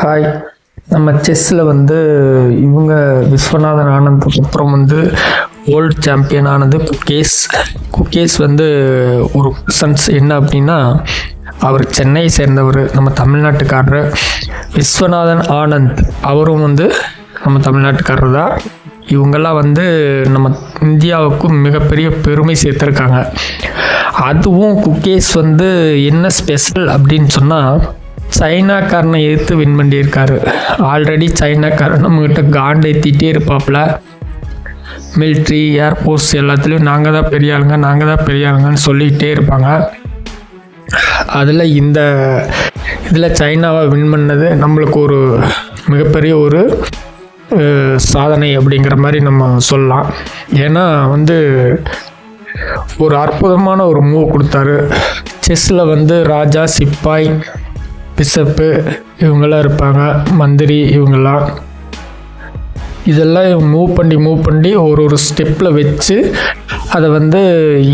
Hi நம்ம செஸ்ஸில் வந்து இவங்க விஸ்வநாதன் ஆனந்துக்கு அப்புறம் வந்து வேர்ல்டு சாம்பியன் ஆனது குக்கேஸ். குக்கேஸ் வந்து ஒரு சன்ஸ் என்ன அப்படின்னா அவர் சென்னையை சேர்ந்தவர் நம்ம தமிழ்நாட்டுக்காரர். விஸ்வநாதன் ஆனந்த் அவரும் வந்து நம்ம தமிழ்நாட்டுக்காரர் தான். இவங்கெல்லாம் வந்து நம்ம இந்தியாவுக்கும் மிகப்பெரிய பெருமை சேர்த்துருக்காங்க. அதுவும் குக்கேஸ் வந்து என்ன ஸ்பெஷல் அப்படின்னு சொன்னால் சைனாக்காரனை எதிர்த்து வின் பண்ணியிருக்காரு. ஆல்ரெடி சைனாக்காரன் நம்மக்கிட்ட காண்டை திட்டே இருப்பாப்புல. மிலிட்ரி ஏர்ஃபோர்ஸ் எல்லாத்துலேயும் நாங்கள் தான் பெரிய ஆளுங்க நாங்கள் தான் பெரிய ஆளுங்கன்னு சொல்லிக்கிட்டே இருப்பாங்க. அதில் இந்த இதில் சைனாவை வின் பண்ணது நம்மளுக்கு ஒரு மிகப்பெரிய ஒரு சாதனை அப்படிங்கிற மாதிரி நம்ம சொல்லலாம். ஏன்னா வந்து ஒரு அற்புதமான ஒரு மூவ் கொடுத்தாரு. செஸ்ஸில் வந்து ராஜா சிப்பாய் பிசப்பு இவங்கெல்லாம் இருப்பாங்க மந்திரி இவங்கெல்லாம். இதெல்லாம் மூவ் பண்ணி மூவ் பண்ணி ஒரு ஒரு ஸ்டெப்பில் வச்சு அதை வந்து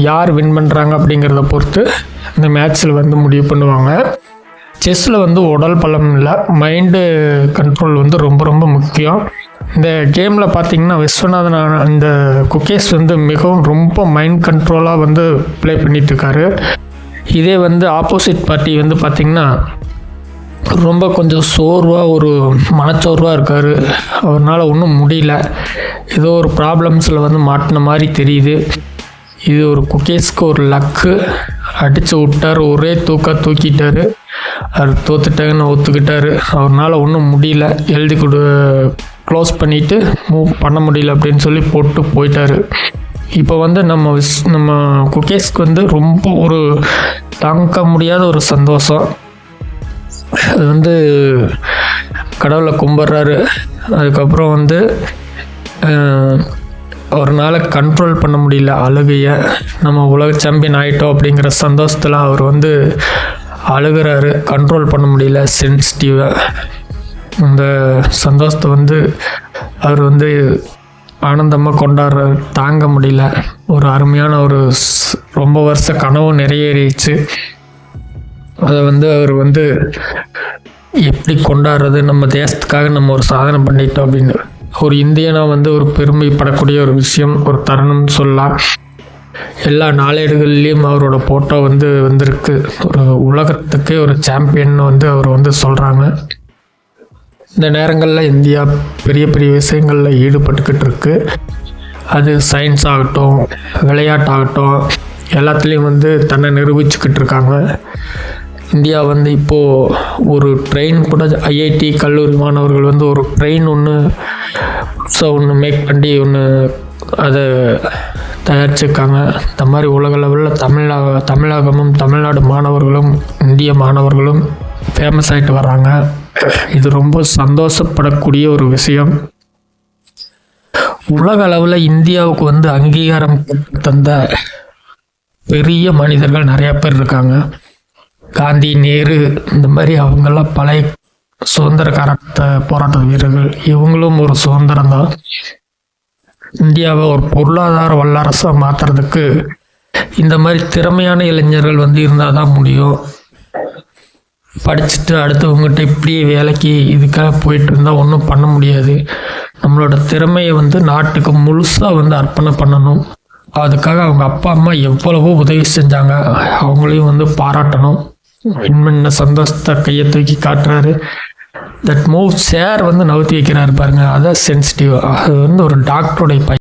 யார் வின் பண்ணுறாங்க அப்படிங்கிறத பொறுத்து இந்த மேட்ச்சில் வந்து முடிவு பண்ணுவாங்க. செஸ்ஸில் வந்து உடல் பலம் இல்லை மைண்டு கண்ட்ரோல் வந்து ரொம்ப ரொம்ப முக்கியம். இந்த கேமில் பார்த்தீங்கன்னா விஸ்வநாதன் இந்த குக்கேஸ் வந்து மிகவும் ரொம்ப மைண்ட் கண்ட்ரோலாக வந்து ப்ளே பண்ணிகிட்ருக்காரு இதே வந்து ஆப்போசிட் பார்ட்டி வந்து பார்த்திங்கன்னா ரொம்ப கொஞ்சம் சோர்வாக ஒரு மனச்சோர்வாக இருக்கார். அவரால் ஒன்றும் முடியல. ஏதோ ஒரு ப்ராப்ளம்ஸில் வந்து மாட்டின மாதிரி தெரியுது. இது ஒரு குக்கேஸ்க்கு ஒரு லக்கு அடித்து விட்டார். ஒரே தூக்க தூக்கிட்டாரு. அவர் தோத்துட்டாங்கன்னு ஒத்துக்கிட்டாரு. அவரால் ஒன்றும் முடியல. எழுதி கொடு க்ளோஸ் பண்ணிவிட்டு மூவ் பண்ண முடியல அப்படின்னு சொல்லி போட்டு போயிட்டார். இப்போ வந்து நம்ம விஸ் நம்ம குக்கேஸ்க்கு வந்து ரொம்ப ஒரு தாங்க முடியாத ஒரு சந்தோஷம். அது வந்து கடவுளை கும்பிட்றாரு. அதுக்கப்புறம் வந்து ஒரு அவர்னால கண்ட்ரோல் பண்ண முடியல அழுகையை. நம்ம உலக சாம்பியன் ஆகிட்டோம் அப்படிங்கிற சந்தோஷத்தில் அவர் வந்து அழுகிறாரு. கண்ட்ரோல் பண்ண முடியல சென்சிட்டிவாக அந்த சந்தோஷத்தை வந்து அவர் வந்து ஆனந்தமாக கொண்டாடுறாரு. தாங்க முடியல. ஒரு அருமையான ஒரு ரொம்ப வருஷ கனவு நிறைவேறிச்சு. அதை வந்து அவர் வந்து எப்படி கொண்டாடுறது? நம்ம தேசத்துக்காக நம்ம ஒரு சாதனை பண்ணிட்டோம் அப்படின்னு. ஒரு இந்தியனா வந்து ஒரு பெருமைப்படக்கூடிய ஒரு விஷயம் ஒரு தருணம்னு சொல்லலாம். எல்லா நாளேடுகள்லேயும் அவரோட ஃபோட்டோ வந்து வந்திருக்கு. ஒரு உலகத்துக்கே ஒரு சாம்பியன் வந்து அவர் வந்து சொல்கிறாங்க இந்த நேரங்களில் இந்தியா பெரிய பெரிய விஷயங்களில் ஈடுபட்டுக்கிட்டு இருக்கு. அது சயின்ஸ் ஆகட்டும் விளையாட்டாகட்டும் எல்லாத்துலேயும் வந்து தன்னை நிரூபிச்சுக்கிட்டு இருக்காங்க. இந்தியா வந்து இப்போது ஒரு ட்ரெயின் கூட ஐஐடி கல்லூரி மாணவர்கள் வந்து ஒரு ட்ரெயின் ஒன்று ஸோ ஒன்று மேக் பண்ணி ஒன்று அதை தயாரிச்சிருக்காங்க. இந்த மாதிரி உலக லெவலில் தமிழக தமிழகமும் தமிழ்நாடு மாணவர்களும் இந்திய மாணவர்களும் ஃபேமஸ் ஆகிட்டு வர்றாங்க. இது ரொம்ப சந்தோஷப்படக்கூடிய ஒரு விஷயம். உலக அளவில் இந்தியாவுக்கு வந்து அங்கீகாரம் தந்த பெரிய மனிதர்கள் நிறையா பேர் இருக்காங்க. காந்தி நேரு இந்த மாதிரி அவங்கெல்லாம் பழைய சுதந்திரக்காரத்த போராட்ட வீரர்கள். இவங்களும் ஒரு சுதந்திரம் தான். இந்தியாவை ஒரு பொருளாதார வல்லரசாக மாற்றுறதுக்கு இந்த மாதிரி திறமையான இளைஞர்கள் வந்து இருந்தால் தான் முடியும். படிச்சுட்டு அடுத்தவங்ககிட்ட இப்படியே வேலைக்கு இதுக்காக போயிட்டு இருந்தால் ஒன்றும் பண்ண முடியாது. நம்மளோட திறமையை வந்து நாட்டுக்கு முழுசாக வந்து அர்ப்பணம் பண்ணணும். அதுக்காக அவங்க அப்பா அம்மா எவ்வளவோ உதவி செஞ்சாங்க. அவங்களையும் வந்து பாராட்டணும். விண்மண்ண சந்தோஷத்தை கையை தூக்கி காட்டுறாரு. தட் மூவ் சேர் வந்து நவுத்தி வைக்கிறாரு பாருங்க. அதான் சென்சிட்டிவ் அது வந்து ஒரு டாக்டருடைய பை